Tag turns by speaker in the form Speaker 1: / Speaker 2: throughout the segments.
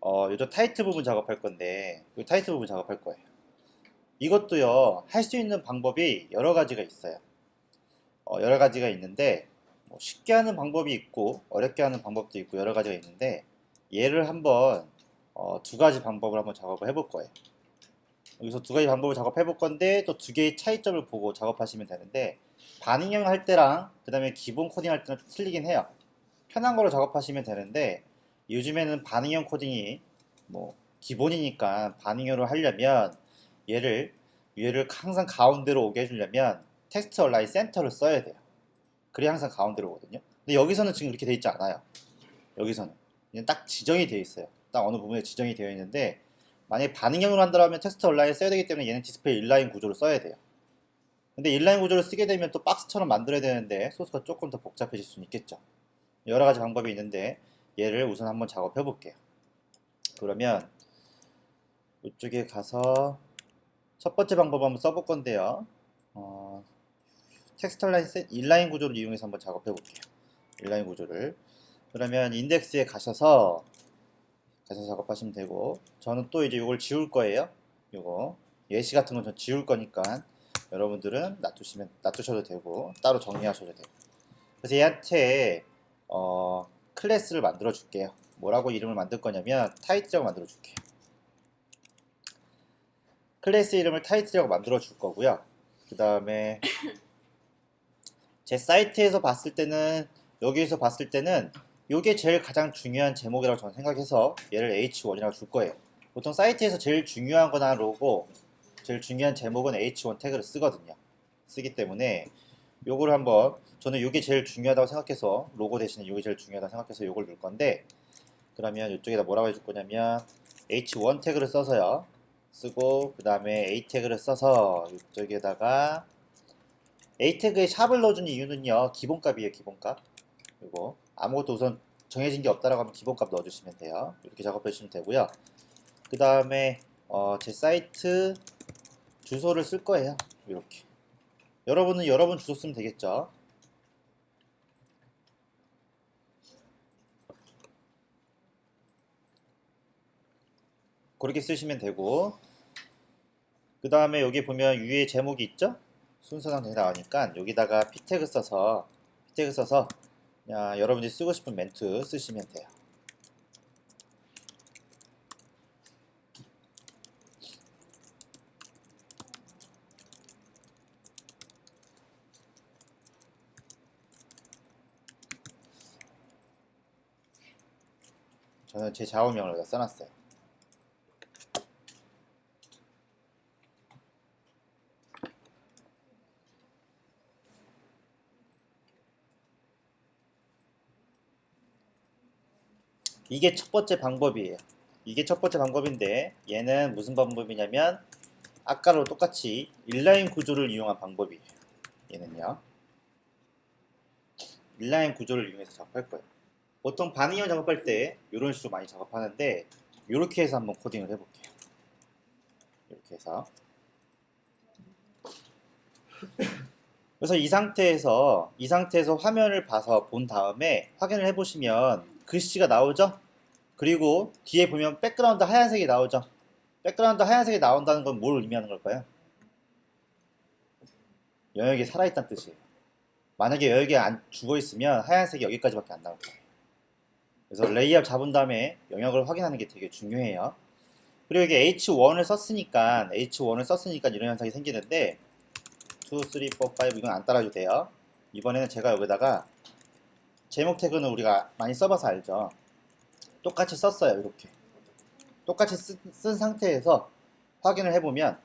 Speaker 1: 어, 요즘 타이틀 부분 작업할 건데, 이 타이틀 부분 작업할 거예요. 이것도요, 할 수 있는 방법이 여러 가지가 있어요. 어, 여러 가지가 있는데, 뭐 쉽게 하는 방법이 있고, 어렵게 하는 방법도 있고, 여러 가지가 있는데, 얘를 한번, 어, 두 가지 방법을 한번 작업을 해볼 거예요. 여기서 두 가지 방법을 작업해 볼 건데, 또 두 개의 차이점을 보고 작업하시면 되는데, 반응형 할 때랑, 그 다음에 기본 코딩 할 때는 좀 틀리긴 해요. 편한 거로 작업하시면 되는데, 요즘에는 반응형 코딩이 뭐 기본이니까 반응형으로 하려면 얘를 얘를 항상 가운데로 오게 해주려면 텍스트 얼라인 센터를 써야 돼요. 그래야 항상 가운데로 오거든요. 근데 여기서는 지금 이렇게 돼 있지 않아요. 여기서는 그냥 딱 지정이 되어 있어요. 딱 어느 부분에 지정이 되어 있는데 만약에 반응형으로 한다면 텍스트 얼라인 써야 되기 때문에 얘는 디스플레이 인라인 구조를 써야 돼요. 근데 인라인 구조를 쓰게 되면 또 박스처럼 만들어야 되는데 소스가 조금 더 복잡해질 수는 있겠죠. 여러 가지 방법이 있는데 얘를 우선 한번 작업해 볼게요. 그러면 이쪽에 가서 첫 번째 방법 한번 써볼 건데요. 어, 텍스트 라인 셋 인라인 구조를 이용해서 한번 작업해 볼게요. 인라인 구조를 그러면 인덱스에 가셔서 가셔서 작업하시면 되고 저는 또 이제 이걸 지울 거예요. 이거 예시 같은 건 전 지울 거니까 여러분들은 놔두시면 놔두셔도 되고 따로 정리하셔도 되고 그래서 얘한테 어, 클래스를 만들어 줄게요. 뭐라고 이름을 만들 거냐면 타이틀이라고 만들어 줄게요. 클래스 이름을 타이틀이라고 만들어 줄 거고요. 그 다음에 제 사이트에서 봤을 때는 여기에서 봤을 때는 이게 제일 가장 중요한 제목이라고 저는 생각해서 얘를 H1이라고 줄 거예요. 보통 사이트에서 제일 중요한 거나 로고 제일 중요한 제목은 H1 태그를 쓰거든요. 쓰기 때문에 요거를 한번 저는 이게 제일 중요하다고 생각해서 로고 대신에 이게 제일 중요하다고 생각해서 요걸 넣을 건데 그러면 이쪽에다 뭐라고 해줄 거냐면 h1 태그를 써서요. 쓰고 그 다음에 a 태그를 써서 이쪽에다가 a 태그에 샵을 넣어준 이유는요. 기본값이에요 기본값. 이거. 아무것도 우선 정해진 게 없다라고 하면 기본값 넣어주시면 돼요. 이렇게 작업해 주시면 되고요. 그 다음에 어, 제 사이트 주소를 쓸 거예요. 이렇게 여러분은 여러분 주소 쓰면 되겠죠. 그렇게 쓰시면 되고 그 다음에 여기 보면 위에 제목이 있죠? 순서상 되게 나오니까 여기다가 p 태그 써서 p 태그 써서 그냥 여러분들이 쓰고 싶은 멘트 쓰시면 돼요. 제 좌우명을 여기다 써놨어요. 이게 첫 번째 방법이에요. 이게 첫 번째 방법인데 얘는 무슨 방법이냐면 아까로 똑같이 인라인 구조를 이용한 방법이에요. 얘는요. 인라인 구조를 이용해서 작업할 거예요. 보통 반응형 작업할 때 이런 식으로 많이 작업하는데 이렇게 해서 한번 코딩을 해볼게요. 이렇게 해서 그래서 이 상태에서 이 상태에서 화면을 봐서 본 다음에 확인을 해보시면 글씨가 나오죠? 그리고 뒤에 보면 백그라운드 하얀색이 나오죠? 백그라운드 하얀색이 나온다는 건 뭘 의미하는 걸까요? 영역이 살아있다는 뜻이에요. 만약에 여기에 안 죽어 있으면 하얀색이 여기까지밖에 안 나올 거예요. 그래서 레이아웃 잡은 다음에 영역을 확인하는 게 되게 중요해요. 그리고 이게 H1을 썼으니까 H1을 썼으니까 이런 현상이 생기는데 2, 3, 4, 5 이건 안 따라줘도 돼요. 이번에는 제가 여기다가 제목 태그는 우리가 많이 써봐서 알죠. 똑같이 썼어요. 이렇게 똑같이 쓴, 쓴 상태에서 확인을 해보면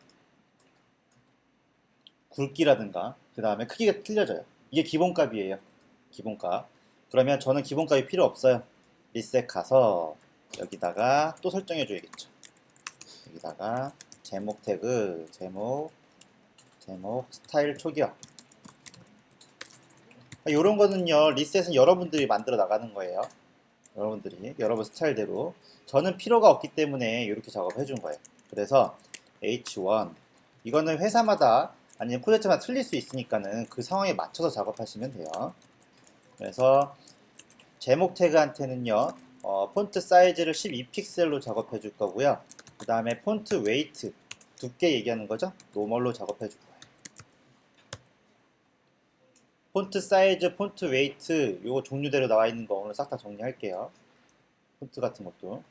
Speaker 1: 굵기라든가 그 다음에 크기가 틀려져요. 이게 기본값이에요. 기본값. 그러면 저는 기본값이 필요 없어요. 리셋 가서 여기다가 또 설정해 줘야겠죠. 여기다가 제목 태그, 제목, 제목, 스타일 초기화. 이런 거는요, 리셋은 여러분들이 만들어 나가는 거예요. 여러분들이, 여러분 스타일대로. 저는 필요가 없기 때문에 이렇게 작업해 준 거예요. 그래서 H1. 이거는 회사마다 아니면 프로젝트마다 틀릴 수 있으니까는 그 상황에 맞춰서 작업하시면 돼요. 그래서 제목 태그한테는요 어, 폰트 사이즈를 12픽셀로 작업해 줄 거고요. 그 다음에 폰트 웨이트 두께 얘기하는 거죠. 노멀로 작업해 줄 거예요. 폰트 사이즈, 폰트 웨이트 요거 종류대로 나와 있는 거 오늘 싹 다 정리할게요. 폰트 같은 것도.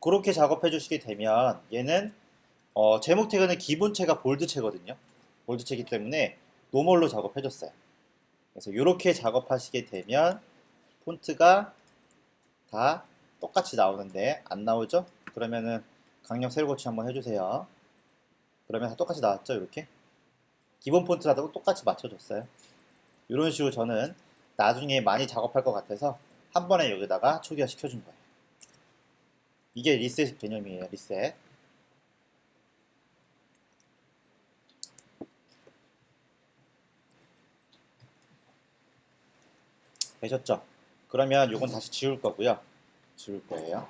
Speaker 1: 그렇게 작업해 주시게 되면 얘는 어, 제목 태그는 기본체가 볼드체거든요. 볼드체이기 때문에 노멀로 작업해 줬어요. 그래서 이렇게 작업하시게 되면 폰트가 다 똑같이 나오는데 안 나오죠? 그러면은 강력 세로 고치 한번 해주세요. 그러면 다 똑같이 나왔죠? 이렇게 기본 폰트라도 똑같이 맞춰줬어요. 이런 식으로 저는 나중에 많이 작업할 것 같아서 한 번에 여기다가 초기화 시켜준 거예요. 이게 리셋 개념이에요. 리셋. 되셨죠? 그러면 이건 다시 지울 거고요. 지울 거예요.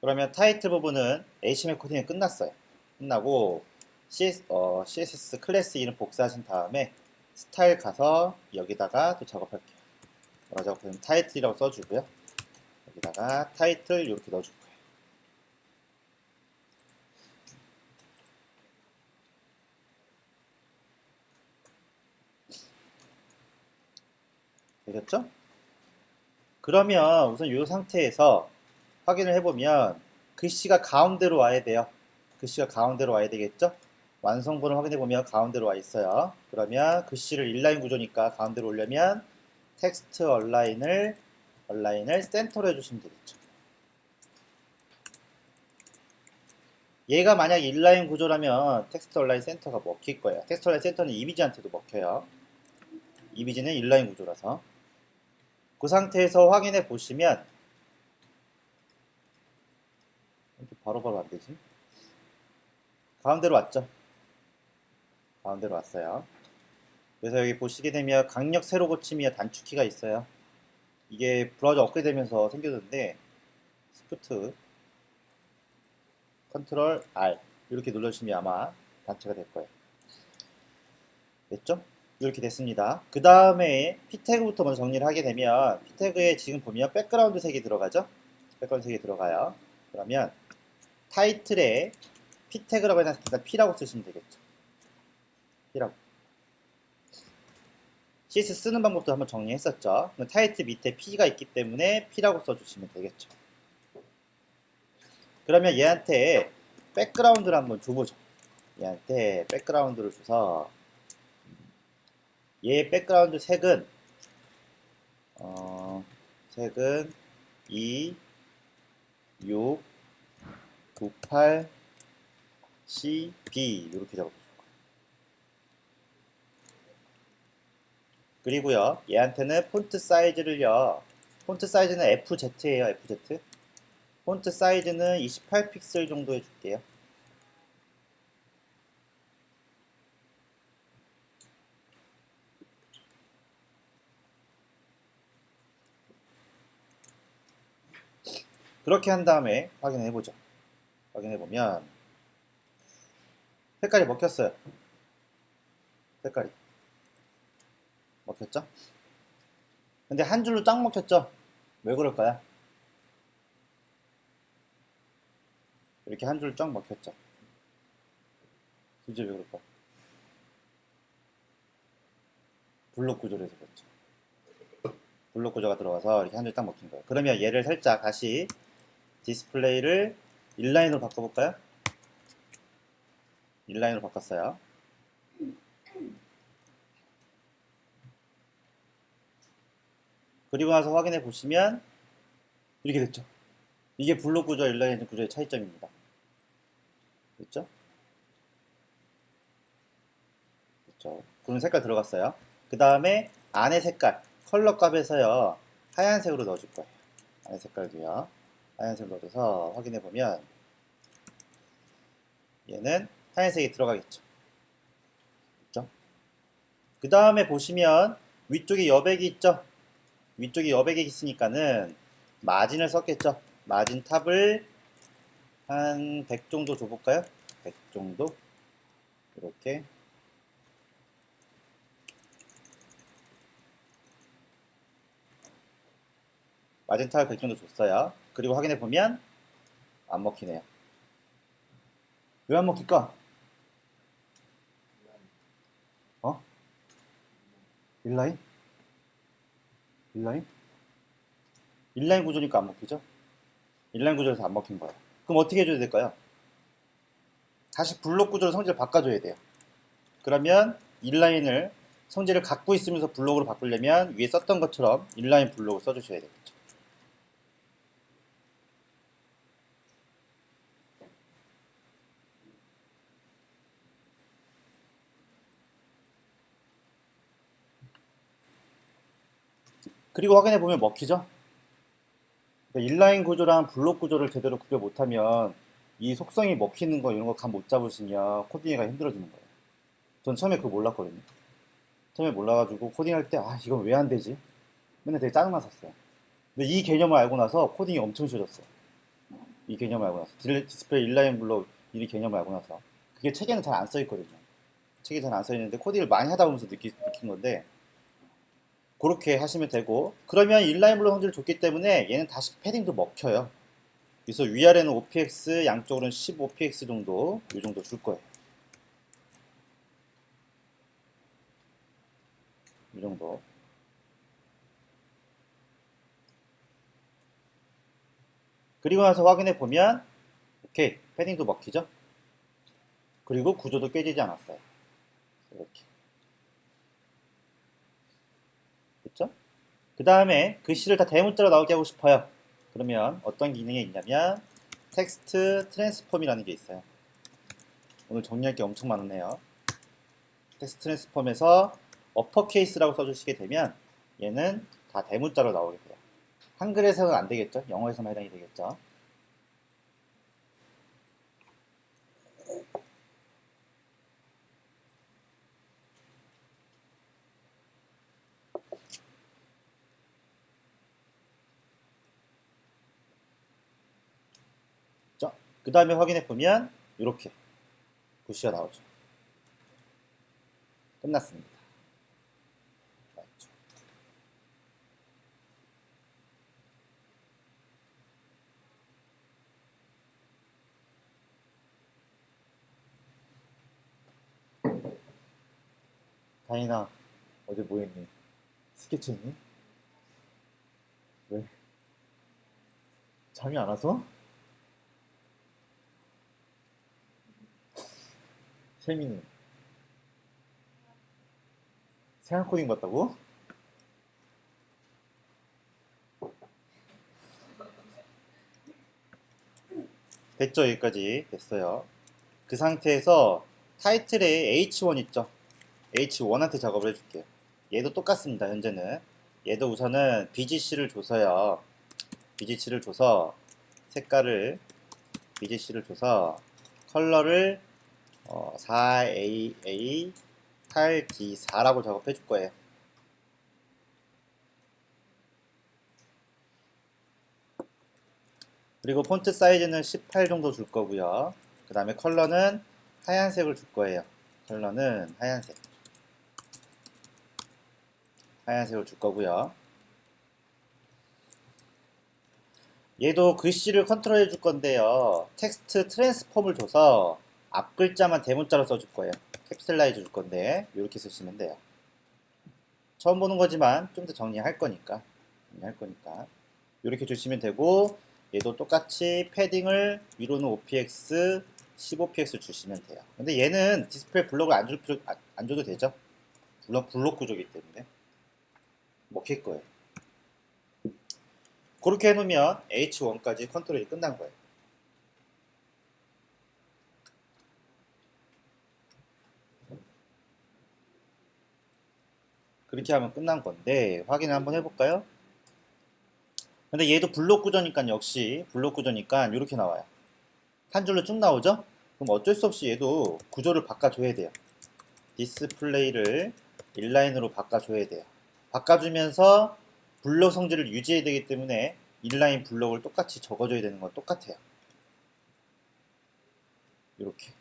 Speaker 1: 그러면 타이틀 부분은 HTML 코딩이 끝났어요. 끝나고 CS, 어, CSS 클래스 이름 복사하신 다음에 스타일 가서 여기다가 또 작업할게요. 작업하면 타이틀이라고 써주고요. 여기다가 타이틀 이렇게 넣어줄 거예요. 되겠죠? 그러면 우선 이 상태에서 확인을 해보면 글씨가 가운데로 와야 돼요. 글씨가 가운데로 와야 되겠죠? 완성본을 확인해보면 가운데로 와 있어요. 그러면 글씨를 인라인 구조니까 가운데로 오려면 텍스트 얼라인을 얼라인을 센터로 해주시면 되겠죠. 얘가 만약 인라인 구조라면 텍스트 얼라인 센터가 먹힐 거예요. 텍스트 얼라인 센터는 이미지한테도 먹혀요. 이미지는 인라인 구조라서. 그 상태에서 확인해 보시면 이렇게 바로바로 안 되지? 가운데로 왔죠? 가운데로 왔어요. 그래서 여기 보시게 되면 강력 세로 고침이야 단축키가 있어요. 이게 브라우저 업그레이드 되면서 생겨졌는데 스프트 컨트롤 R 이렇게 눌러주시면 아마 단체가 될 거예요. 됐죠? 이렇게 됐습니다. 그 다음에 P태그부터 먼저 정리를 하게 되면 P태그에 지금 보면 백그라운드 색이 들어가죠? 백그라운드 색이 들어가요. 그러면 타이틀에 P태그라고 해놨으니까 P라고 쓰시면 되겠죠. P라고. CSS 쓰는 방법도 한번 정리했었죠. 타이틀 밑에 P가 있기 때문에 P라고 써주시면 되겠죠. 그러면 얘한테 백그라운드를 한번 줘보죠. 얘한테 백그라운드를 줘서 얘 백그라운드 색은 어, 색은 2, 6, 98, C, B 이렇게 거예요. 그리고요 얘한테는 폰트 사이즈를요 폰트 사이즈는 FZ예요 FZ 폰트 사이즈는 28픽셀 정도 해줄게요. 그렇게 한 다음에 확인해 보죠. 확인해 보면 색깔이 먹혔어요. 색깔이 먹혔죠? 근데 한 줄로 딱 먹혔죠? 왜 그럴까요? 이렇게 한 줄 쫙 먹혔죠. 도대체 왜 그럴까? 블록 구조로 해서 그렇죠. 블록 구조가 들어가서 이렇게 한 줄 딱 먹힌 거예요. 그러면 얘를 살짝 다시 디스플레이를 인라인으로 바꿔볼까요? 인라인으로 바꿨어요. 그리고 나서 확인해 보시면 이렇게 됐죠. 이게 블록 구조, 인라인 구조의 차이점입니다. 됐죠? 그렇죠. 구름 색깔 들어갔어요. 그 다음에 안에 색깔, 컬러 값에서요 하얀색으로 넣어줄 거예요. 안에 색깔도요. 하얀색으로 넣어서 확인해 보면 얘는 하얀색이 들어가겠죠. 그렇죠? 그 다음에 보시면 위쪽에 여백이 있죠. 위쪽에 여백이 있으니까는 마진을 썼겠죠. 마진 탑을 한 100 정도 줘볼까요? 100 정도 이렇게 마젠타 백정도 줬어요. 그리고 확인해 보면 안 먹히네요. 왜 안 먹힐까? 어? 인라인? 인라인? 인라인 구조니까 안 먹히죠? 인라인 구조에서 안 먹힌 거예요. 그럼 어떻게 해줘야 될까요? 다시 블록 구조로 성질을 바꿔줘야 돼요. 그러면 인라인을 성질을 갖고 있으면서 블록으로 바꾸려면 위에 썼던 것처럼 인라인 블록을 써주셔야 되겠죠. 그리고 확인해 보면 먹히죠? 그러니까 인라인 구조랑 블록 구조를 제대로 구별 못하면 이 속성이 먹히는 거 이런 거 감 못 잡으시면 코딩하기가 힘들어지는 거예요. 전 처음에 그거 몰랐거든요. 처음에 몰라가지고 코딩할 때 아 이건 왜 안 되지? 맨날 되게 짜증났었어요. 근데 이 개념을 알고 나서 코딩이 엄청 쉬워졌어요. 이 개념을 알고 나서 딜- 디스플레이 인라인 블록 이 개념을 알고 나서 그게 책에는 잘 안 써 있거든요. 책에 잘 안 써 있는데 코딩을 많이 하다 보면서 느끼, 느낀 건데 그렇게 하시면 되고 그러면 인라인 블록 성질을 줬기 때문에 얘는 다시 패딩도 먹혀요. 그래서 위아래는 OPX, 양쪽으로는 15px 정도 이 정도 줄 거예요. 이 정도. 그리고 나서 확인해 보면 오케이 패딩도 먹히죠? 그리고 구조도 깨지지 않았어요. 이렇게. 됐죠? 그 다음에 글씨를 다 대문자로 나오게 하고 싶어요. 그러면 어떤 기능이 있냐면 텍스트 트랜스폼이라는 게 있어요. 오늘 정리할 게 엄청 많네요. 텍스트 트랜스폼에서 어퍼케이스라고 써주시게 되면 얘는 다 대문자로 나오게 돼요. 한글에서는 안 되겠죠? 영어에서만 해당이 되겠죠? 그 다음에 확인해 보면 이렇게 글씨가 나오죠. 끝났습니다. 맞죠. 다인아 어제 뭐 했니? 스케치 했니? 왜? 잠이 안 와서? 세민이 생활 코딩 봤다고? 됐죠 여기까지. 됐어요. 그 상태에서 타이틀에 H1 있죠. H1한테 작업을 해줄게요. 얘도 똑같습니다 현재는. 얘도 우선은 BGC를 줘서요. BGC를 줘서 색깔을 BGC를 줘서 컬러를 어, 4AA 8D4라고 작업해 줄 거예요. 그리고 폰트 사이즈는 18 정도 줄 거고요. 그 다음에 컬러는 하얀색을 줄 거예요. 컬러는 하얀색. 하얀색을 줄 거고요. 얘도 글씨를 컨트롤 해줄 건데요. 텍스트 트랜스폼을 줘서 앞 글자만 대문자로 써줄 거예요. 캡슐라이즈 줄 건데 이렇게 쓰시면 돼요. 처음 보는 거지만 좀 더 정리할 거니까 정리할 거니까 이렇게 주시면 되고 얘도 똑같이 패딩을 위로는 OPX 15px 주시면 돼요. 근데 얘는 디스플레이 블록을 안, 줄 필요, 안, 안 줘도 되죠? 블록, 블록 구조기 때문에 먹힐 거예요. 그렇게 해놓으면 H1까지 컨트롤이 끝난 거예요. 그렇게 하면 끝난 건데 확인을 한번 해볼까요? 근데 얘도 블록 구조니까 역시 블록 구조니까 이렇게 나와요. 한 줄로 쭉 나오죠? 그럼 어쩔 수 없이 얘도 구조를 바꿔줘야 돼요. 디스플레이를 인라인으로 바꿔줘야 돼요. 바꿔주면서 블록 성질을 유지해야 되기 때문에 인라인 블록을 똑같이 적어줘야 되는 건 똑같아요. 이렇게.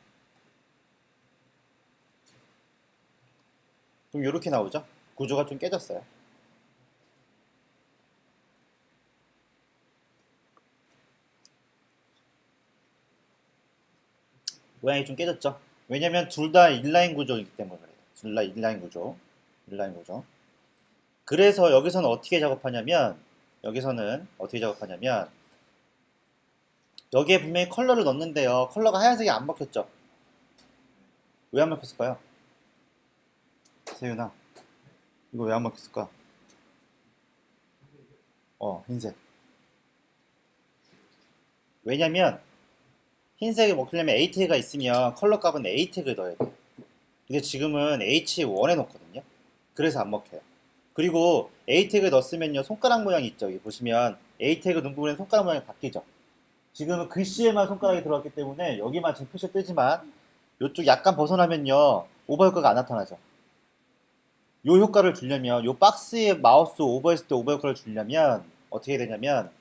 Speaker 1: 그럼 이렇게 나오죠? 구조가 좀 깨졌어요. 모양이 좀 깨졌죠. 왜냐면 둘다 인라인 구조이기 때문에 그래요. 둘 다 인라인 구조. 인라인 구조. 그래서 여기서는 어떻게 작업하냐면 여기서는 어떻게 작업하냐면 여기에 분명히 컬러를 넣는데요. 컬러가 하얀색이 안 먹혔죠. 왜 안 먹혔을까요? 세윤아. 이거 왜 안 먹혔을까? 어 흰색 왜냐면 흰색이 먹히려면 A 태그가 있으면 컬러 값은 A 태그를 넣어야 돼요. 근데 지금은 H1에 넣거든요. 그래서 안 먹혀요. 그리고 A 태그 넣었으면요 손가락 모양이 있죠. 여기 보시면 A 태그 넣은 부분에 손가락 모양이 바뀌죠. 지금은 글씨에만 손가락이 들어갔기 때문에 여기만 지금 표시 뜨지만 이쪽 약간 벗어나면요 오버 효과가 안 나타나죠. 요 효과를 주려면 요 박스에 마우스 오버했을 때 오버 효과를 주려면 어떻게 되냐면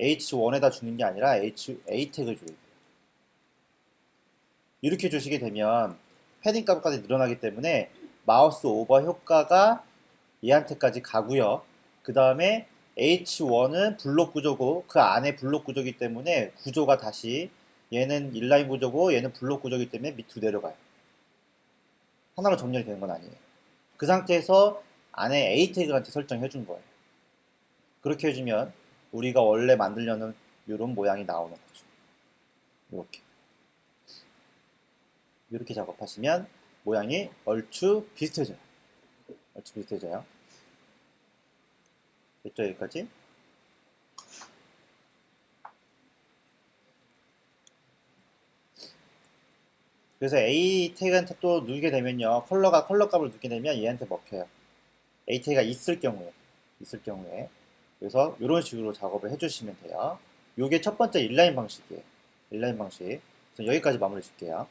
Speaker 1: H1에다 주는 게 아니라 H, A 태그를 줘야 돼요. 이렇게 주시게 되면 패딩 값까지 늘어나기 때문에 마우스 오버 효과가 얘한테까지 가고요. 그 다음에 H1은 블록 구조고 그 안에 블록 구조기 때문에 구조가 다시 얘는 인라인 구조고 얘는 블록 구조기 때문에 밑으로 내려가요. 하나로 정렬이 되는 건 아니에요. 그 상태에서 안에 A 태그한테 설정해 준 거예요. 그렇게 해주면 우리가 원래 만들려는 이런 모양이 나오는 거죠. 이렇게. 이렇게 작업하시면 모양이 얼추 비슷해져요. 얼추 비슷해져요. 됐죠, 여기까지? 그래서 A 태그한테 또 누르게 되면요. 컬러가 컬러 값을 누르게 되면 얘한테 먹혀요. A 태그가 있을 경우에. 있을 경우에. 그래서 이런 식으로 작업을 해주시면 돼요. 이게 첫 번째 인라인 방식이에요. 인라인 방식. 그래서 여기까지 마무리 줄게요.